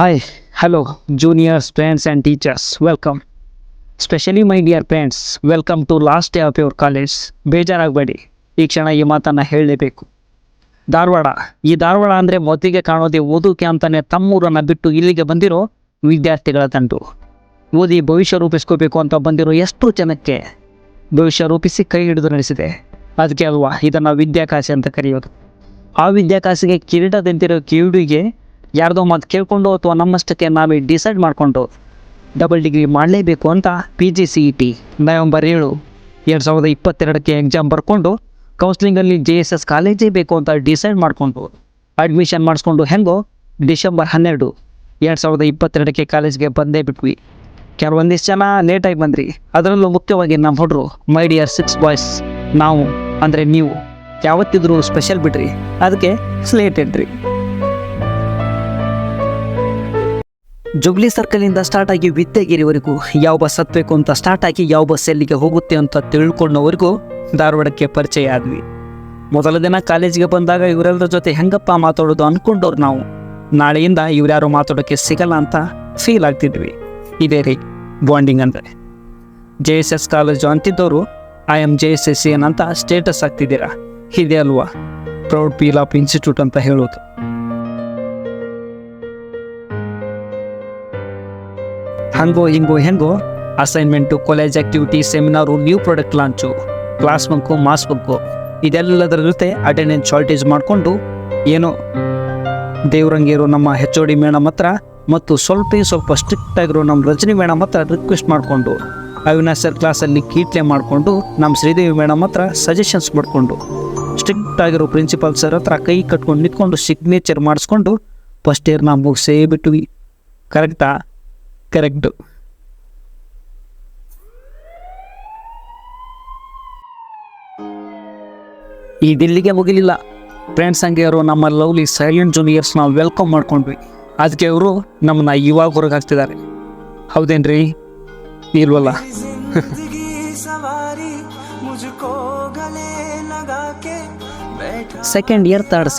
Hi, hello, juniors, parents, and teachers. Welcome. Specially my dear parents welcome to last day of your college ಬೇಜಾರಾಗಬೇಡಿ. ಈ ಕ್ಷಣ ಈ ಮಾತನ್ನು ಹೇಳಲೇಬೇಕು. ಧಾರವಾಡ. ಈ ಧಾರವಾಡ ಅಂದರೆ ಮೊದಲಿಗೆ ಕಾಣೋದೇ ಓದೋಕೆ ಅಂತಾನೆ ತಮ್ಮೂರನ್ನು ಬಿಟ್ಟು ಇಲ್ಲಿಗೆ ಬಂದಿರೋ ವಿದ್ಯಾರ್ಥಿಗಳ ತಂಡು ಓದಿ ಭವಿಷ್ಯ ರೂಪಿಸ್ಕೋಬೇಕು ಅಂತ ಬಂದಿರೋ ಎಷ್ಟು ಜನಕ್ಕೆ ಭವಿಷ್ಯ ರೂಪಿಸಿ ಕೈ ಹಿಡಿದು ನಡೆಸಿದೆ. ಅದಕ್ಕೆ ಅಲ್ವಾ ಇದನ್ನು ವಿದ್ಯಾಕಾಶಿ ಅಂತ ಕರೆಯೋದು. ಆ ವಿದ್ಯಾಕಾಶಿಗೆ ಕಿರೀಟದಂತಿರೋ ಕಿವಿಡಿಗೆ ಯಾರ್ದೋ ಮಾತು ಕೇಳ್ಕೊಂಡು ಅಥವಾ ನಮ್ಮಷ್ಟಕ್ಕೆ ನಾವೇ ಡಿಸೈಡ್ ಮಾಡಿಕೊಂಡು ಡಬಲ್ ಡಿಗ್ರಿ ಮಾಡಲೇಬೇಕು ಅಂತ P G C E T November ಏಳು ಎರಡು ಸಾವಿರದ ಇಪ್ಪತ್ತೆರಡಕ್ಕೆ ಎಕ್ಸಾಮ್ ಬರ್ಕೊಂಡು ಕೌನ್ಸಿಲಿಂಗಲ್ಲಿ ಜೆ ಎಸ್ ಎಸ್ ಕಾಲೇಜೇ ಬೇಕು ಅಂತ ಡಿಸೈಡ್ ಮಾಡಿಕೊಂಡು ಅಡ್ಮಿಷನ್ ಮಾಡಿಸ್ಕೊಂಡು ಹೆಂಗೋ ಡಿಸೆಂಬರ್ ಹನ್ನೆರಡು ಎರಡು ಸಾವಿರದ ಇಪ್ಪತ್ತೆರಡಕ್ಕೆ ಕಾಲೇಜ್ಗೆ ಬಂದೇ ಬಿಟ್ವಿ. ಕೆಲವೊಂದಿಷ್ಟು ಜನ ಲೇಟಾಗಿ ಬಂದ್ರಿ. ಅದರಲ್ಲೂ ಮುಖ್ಯವಾಗಿ ನಮ್ಮ ಹುಡುಗರು ಮೈ ಡಿಯರ್ ಸಿಕ್ಸ್ ಬಾಯ್ಸ್ ನಾವು, ಅಂದರೆ ನೀವು, ಯಾವತ್ತಿದ್ರೂ ಸ್ಪೆಷಲ್ ಬಿಡ್ರಿ. ಅದಕ್ಕೆ ಸ್ಲೇಟ್ ಇಡ್ರಿ ಜುಬ್ಲಿ ಸರ್ಕಲಿಂದ ಸ್ಟಾರ್ಟ್ ಆಗಿ ವಿದ್ಯಾಗಿರಿವರೆಗೂ ಯಾವ ಬಸ್ ಹತ್ತಬೇಕು ಅಂತ ಸ್ಟಾರ್ಟ್ ಆಗಿ ಯಾವ ಬಸ್ ಎಲ್ಲಿಗೆ ಹೋಗುತ್ತೆ ಅಂತ ತಿಳ್ಕೊಂಡವರೆಗೂ ಧಾರವಾಡಕ್ಕೆ ಪರಿಚಯ ಆದ್ವಿ. ಮೊದಲ ದಿನ ಕಾಲೇಜಿಗೆ ಬಂದಾಗ ಇವರೆಲ್ಲರ ಜೊತೆ ಹೆಂಗಪ್ಪ ಮಾತಾಡೋದು ಅನ್ಕೊಂಡವ್ರು ನಾವು. ನಾಳೆಯಿಂದ ಇವ್ರ್ಯಾರು ಮಾತಾಡೋಕ್ಕೆ ಸಿಗಲ್ಲ ಅಂತ ಫೀಲ್ ಆಗ್ತಿದ್ವಿ. ಇದೇ ರೀ ಬಾಂಡಿಂಗ್ ಅಂದರೆ. J S S college ಅಂತಿದ್ದವರು I M J S S N ಅಂತ ಸ್ಟೇಟಸ್ ಆಗ್ತಿದ್ದೀರಾ ಇದೇ ಅಲ್ವಾ? ಪ್ರೌಡ್ ಪೀಲ್ ಆಫ್ ಇನ್ಸ್ಟಿಟ್ಯೂಟ್ ಅಂತ ಹೇಳೋದು. ಹಂಗೋ ಹಿಂಗೋ ಹೆಂಗೋ assignment college activity seminar new product launch class bunk mass bunk ಇದೆಲ್ಲದರ ಜೊತೆ ಅಟೆಂಡೆನ್ಸ್ ಶಾರ್ಟೇಜ್ ಮಾಡಿಕೊಂಡು ಏನೋ ದೇವ್ರಂಗಿರೋ ನಮ್ಮ ಹೆಚ್ ಓ ಡಿ ಮೇಡಮ್ ಹತ್ರ ಮತ್ತು ಸ್ವಲ್ಪ ಸ್ವಲ್ಪ ಸ್ಟ್ರಿಕ್ಟ್ ಆಗಿರೋ ನಮ್ಮ ರಜನಿ ಮೇಡಮ್ ಹತ್ರ ರಿಕ್ವೆಸ್ಟ್ ಮಾಡಿಕೊಂಡು ಅವಿನಾಶ್ ಸರ್ ಕ್ಲಾಸಲ್ಲಿ ಕೀಟ್ಲೆ ಮಾಡಿಕೊಂಡು ನಮ್ಮ ಶ್ರೀದೇವಿ ಮೇಡಮ್ ಹತ್ರ ಸಜೆಷನ್ಸ್ ಮಾಡಿಕೊಂಡು ಸ್ಟ್ರಿಕ್ಟ್ ಆಗಿರೋ ಪ್ರಿನ್ಸಿಪಾಲ್ ಸರ್ ಹತ್ರ ಕೈ ಕಟ್ಕೊಂಡು ನಿಂತ್ಕೊಂಡು ಸಿಗ್ನೇಚರ್ ಮಾಡಿಸ್ಕೊಂಡು ಫಸ್ಟ್ ಇಯರ್ ನಾವು ಮುಗಿಸೇ ಕರೆಕ್ಟಾ ಕರೆಕ್ಟು. ಈ ದಿಲ್ಲಿಗೆ ಮುಗಿಲಿಲ್ಲ. ಫ್ರೆಂಡ್ಸ್ ಹಂಗೆ ಅವರು ನಮ್ಮ ಲವ್ಲಿ ಸೈಲೆಂಟ್ ಜೂನಿಯರ್ಸ್ನ ವೆಲ್ಕಮ್ ಮಾಡ್ಕೊಂಡ್ವಿ. ಅದಕ್ಕೆ ಅವರು ನಮ್ಮನ್ನ ಇವಾಗ ಹೊರಗೆ ಹಾಕ್ತಿದ್ದಾರೆ ಹೌದೇನ್ರಿ? ಇಲ್ವಲ್ಲ? ಸೆಕೆಂಡ್ ಇಯರ್ ತರ್ಡ್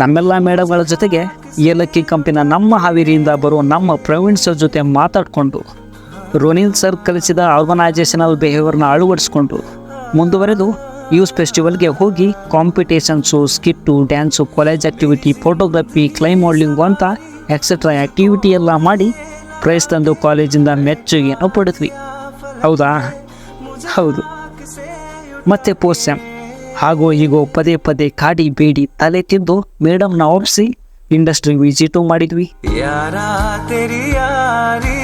ನಮ್ಮೆಲ್ಲ ಮೇಡಮ್ಗಳ ಜೊತೆಗೆ ಏಲಕ್ಕಿ ಕಂಪಿನ ನಮ್ಮ ಹಾವೇರಿಯಿಂದ ಬರುವ ನಮ್ಮ ಪ್ರವೀಣ್ ಸರ್ ಜೊತೆ ಮಾತಾಡಿಕೊಂಡು, ರೋನಿಲ್ ಸರ್ ಕಲಿಸಿದ ಆರ್ಗನೈಜೇಷನಲ್ ಬಿಹೇವಿಯರ್ನ ಅಳವಡಿಸ್ಕೊಂಡು ಮುಂದುವರೆದು ಯೂಸ್ ಫೆಸ್ಟಿವಲ್ಗೆ ಹೋಗಿ competitions skit dance college activity photography claim modelling ಅಂತ ಎಕ್ಸೆಟ್ರಾ ಆ್ಯಕ್ಟಿವಿಟಿ ಎಲ್ಲ ಮಾಡಿ ಪ್ರೈಸ್ ತಂದು ಕಾಲೇಜಿಂದ ಮೆಚ್ಚುಗೆಯನ್ನು ಪಡೆದ್ವಿ. ಹೌದಾ? ಹೌದು. ಮತ್ತೆ ಪೋಸ್ಟ್ ಸ್ಯಾಮ್ ಹಾಗೋ ಹೀಗೋ ಪದೇ ಪದೇ ಕಾಡಿ ಬೇಡಿ ತಲೆ ತಿಂದು ಮೇಡಮ್ನ ಒಪ್ಪಿಸಿ ಇಂಡಸ್ಟ್ರಿ ವಿಸಿಟು ಮಾಡಿದ್ವಿ यारा तेरी यारी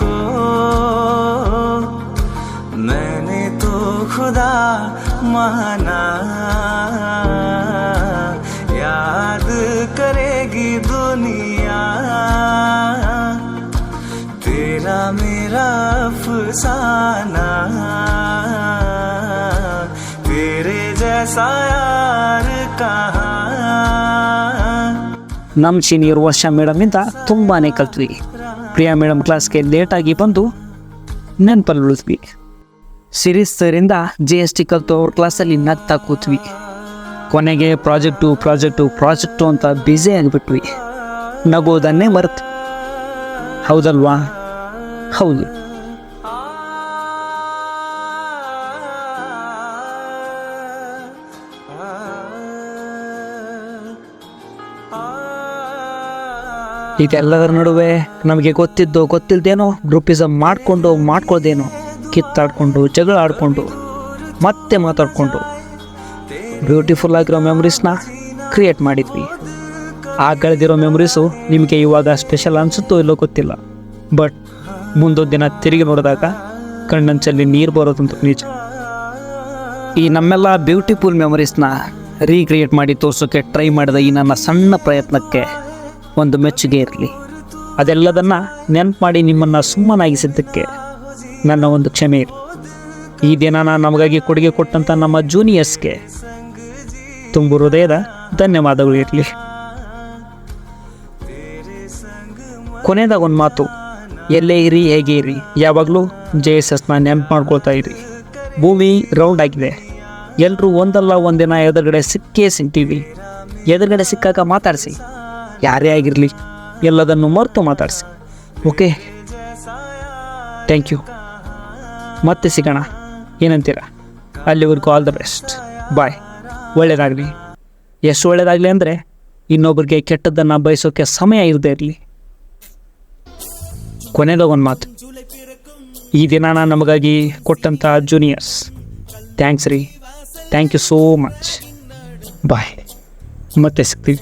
को मैंने तो खुदा माना याद करेगी दुनिया तेरा मेरा अफसाना तेरे जैसा यार कहाँ ನಮ್ಮ ಸೀನಿಯರ್ ವರ್ಷ ಮೇಡಮಿಂದ ತುಂಬಾ ಕಲ್ತ್ವಿ ಪ್ರಿಯಾ ಮೇಡಮ್ ಕ್ಲಾಸ್ಗೆ ಲೇಟಾಗಿ ಬಂದು ನೆನಪಲ್ಲಿ ಉಳಿದ್ವಿ ಸಿರೀಸ್ ಸರಿಂದ ಜಿ ಎಸ್ ಟಿ ಕಲ್ತು ಅವ್ರ ಕ್ಲಾಸಲ್ಲಿ ನಗ್ತಾ ಕೂತ್ವಿ ಕೊನೆಗೆ ಪ್ರಾಜೆಕ್ಟು ಪ್ರಾಜೆಕ್ಟು ಪ್ರಾಜೆಕ್ಟು ಅಂತ ಬ್ಯುಸಿ ಆಗಿಬಿಟ್ವಿ ನಗೋದನ್ನೇ ಮರೆತು ಹೌದಲ್ವಾ ಹೌದು ಇದೆಲ್ಲದರ ನಡುವೆ ನಮಗೆ ಗೊತ್ತಿದ್ದು ಗೊತ್ತಿಲ್ಲದೇನೋ ಗ್ರೂಪಿಸಮ್ ಮಾಡಿಕೊಂಡು ಮಾಡ್ಕೊಳ್ದೇನೋ, ಕಿತ್ತಾಡ್ಕೊಂಡು, ಜಗಳ ಆಡಿಕೊಂಡು, ಮತ್ತೆ ಮಾತಾಡಿಕೊಂಡು ಬ್ಯೂಟಿಫುಲ್ ಆಗಿರೋ ಮೆಮ್ರೀಸ್ನ ಕ್ರಿಯೇಟ್ ಮಾಡಿದ್ವಿ. ಆ ಕಳೆದಿರೋ ಮೆಮ್ರೀಸು ನಿಮಗೆ ಇವಾಗ ಸ್ಪೆಷಲ್ ಅನಿಸುತ್ತೋ ಇಲ್ಲೋ ಗೊತ್ತಿಲ್ಲ. ಬಟ್ ಮುಂದೊಂದು ದಿನ ತಿರುಗಿ ನೋಡಿದಾಗ ಕಣ್ಣಂಚಲ್ಲಿ ನೀರು ಬರೋದಂತೂ ನಿಜ. ಈ ನಮ್ಮೆಲ್ಲ ಬ್ಯೂಟಿಫುಲ್ ಮೆಮೊರೀಸ್ನ ರೀಕ್ರಿಯೇಟ್ ಮಾಡಿ ತೋರಿಸೋಕ್ಕೆ ಟ್ರೈ ಮಾಡಿದ ಈ ನನ್ನ ಸಣ್ಣ ಪ್ರಯತ್ನಕ್ಕೆ ಒಂದು ಮೆಚ್ಚುಗೆ ಇರಲಿ. ಅದೆಲ್ಲದನ್ನು ನೆನಪು ಮಾಡಿ ನಿಮ್ಮನ್ನು ಸುಮ್ಮನಾಗಿಸಿದ್ದಕ್ಕೆ ನನ್ನ ಒಂದು ಕ್ಷಮೆ ಇರಲಿ. ಈ ದಿನ ನಮಗಾಗಿ ಕೊಡುಗೆ ಕೊಟ್ಟಂಥ ನಮ್ಮ ಜೂನಿಯರ್ಸ್ಗೆ ತುಂಬು ಹೃದಯದ ಧನ್ಯವಾದಗಳು ಇರಲಿ. ಕೊನೆಯದಾಗ ಒಂದು ಮಾತು. ಎಲ್ಲೇ ಇರಿ, ಹೇಗೆ ಇರಿ, ಯಾವಾಗಲೂ ಜೆ ಎಸ್ ಎಸ್ನ ನೆನಪು ಮಾಡ್ಕೊಳ್ತಾ ಇರಿ. ಭೂಮಿ ರೌಂಡ್ ಆಗಿದೆ. ಎಲ್ಲರೂ ಒಂದಲ್ಲ ಒಂದಿನ ಎದುರುಗಡೆ ಸಿಕ್ಕೇ ಸಿಗ್ತೀವಿ. ಎದುರುಗಡೆ ಸಿಕ್ಕಾಗ ಮಾತಾಡಿಸಿ. ಯಾರೇ ಆಗಿರಲಿ, ಎಲ್ಲದನ್ನು ಮರೆತು ಮಾತಾಡಿಸಿ. ಓಕೆ ಥ್ಯಾಂಕ್ ಯು ಮತ್ತೆ ಸಿಗೋಣ. ಏನಂತೀರ? ಅಲ್ಲಿವರೆಗೂ ಆಲ್ ದ ಬೆಸ್ಟ್ ಬಾಯ್ ಒಳ್ಳೆಯದಾಗಲಿ ಎಷ್ಟು ಒಳ್ಳೆಯದಾಗಲಿ ಅಂದರೆ ಇನ್ನೊಬ್ರಿಗೆ ಕೆಟ್ಟದ್ದನ್ನು ಬಯಸೋಕ್ಕೆ ಸಮಯ ಇರದೇ ಇರಲಿ. ಕೊನೆಯದ ಒಂದು ಮಾತು. ಈ ದಿನಾನ ನಮಗಾಗಿ ಕೊಟ್ಟಂಥ ಜೂನಿಯರ್ಸ್ ಥ್ಯಾಂಕ್ಸ್ ರೀ. Thank you so much bye ಮತ್ತೆ ಸಿಗ್ತೀವಿ.